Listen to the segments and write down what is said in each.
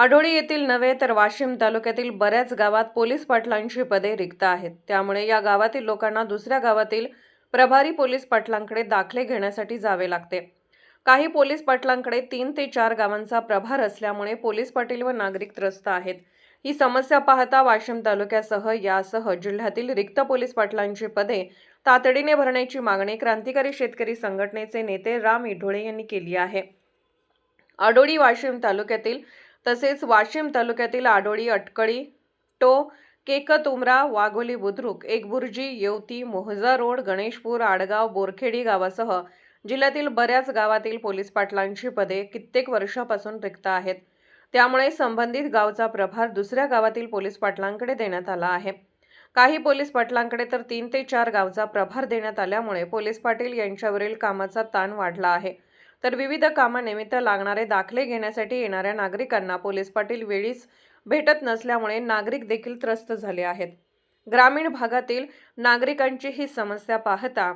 आढोळी येथील नव्हे तर वाशिम तालुक्यातील बऱ्याच गावात पोलीस पाटलांची पदे रिक्त आहेत. त्यामुळे या गावातील लोकांना दुसऱ्या गावातील प्रभारी पोलीस पाटलांकडे दाखले घेण्यासाठी जावे लागते. काही पोलीस पाटलांकडे तीन ते चार गावांचा प्रभार असल्यामुळे पोलीस पाटील व नागरिक त्रस्त आहेत. ही समस्या पाहता वाशिम तालुक्यासह यासह जिल्ह्यातील रिक्त पोलीस पाटलांची पदे तातडीने भरण्याची मागणी क्रांतिकारी शेतकरी संघटनेचे नेते राम इढोळे यांनी केली आहे. आडोळी वाशिम तालुक्यातील तसेच वाशिम तालुक्यातील आडोळी अटकळी टो केकतुमरा वाघोली बुद्रुक एकबुर्जी येवती मोहजा रोड गणेशपूर आडगाव बोरखेडी गावासह जिल्ह्यातील बऱ्याच गावातील पोलीस पाटलांची पदे कित्येक वर्षापासून रिक्त आहेत. त्यामुळे संबंधित गावचा प्रभार दुसऱ्या गावातील पोलीस पाटलांकडे देण्यात आला आहे. काही पोलीस पाटलांकडे तर तीन ते चार गावचा प्रभार देण्यात आल्यामुळे पोलीस पाटील यांच्यावरील कामाचा ताण वाढला आहे. तर विविध कामानिमित्त लागणारे दाखले घेण्यासाठी येणाऱ्या नागरिकांना पोलीस पाटील वेळीच भेटत नसल्यामुळे नागरिक देखील त्रस्त झाले आहेत. ग्रामीण भागातील नागरिकांची ही समस्या पाहता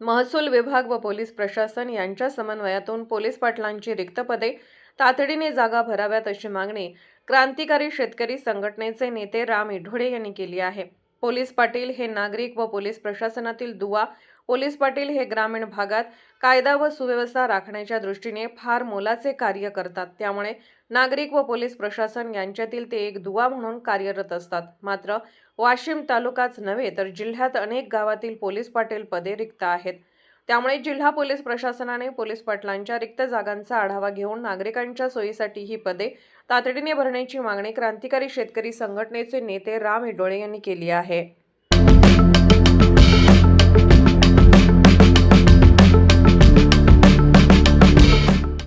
महसूल विभाग व पोलीस प्रशासन यांच्या समन्वयातून पोलीस पाटलांची रिक्त पदे तातडीने जागा भराव्यात अशी मागणी क्रांतिकारी शेतकरी संघटनेचे नेते राम इढोळे यांनी केली आहे. पोलीस पाटील हे नागरिक व पोलीस प्रशासनातील दुवा पोलीस पाटील हे ग्रामीण भागात कायदा व सुव्यवस्था राखण्याच्या दृष्टीने फार मोलाचे कार्य करतात. त्यामुळे नागरिक व पोलीस प्रशासन यांच्यातील ते एक दुवा म्हणून कार्यरत असतात. मात्र वाशिम तालुकाच नव्हे तर जिल्ह्यात अनेक गावातील पोलीस पाटील पदे रिक्त आहेत. त्यामुळे जिल्हा पोलीस प्रशासनाने पोलीस पाटलांच्या रिक्त जागांचा आढावा घेऊन नागरिकांच्या सोयीसाठी ही पदे तातडीने भरण्याची मागणी क्रांतिकारी शेतकरी संघटनेचे नेते राम इडोळे यांनी केली आहे.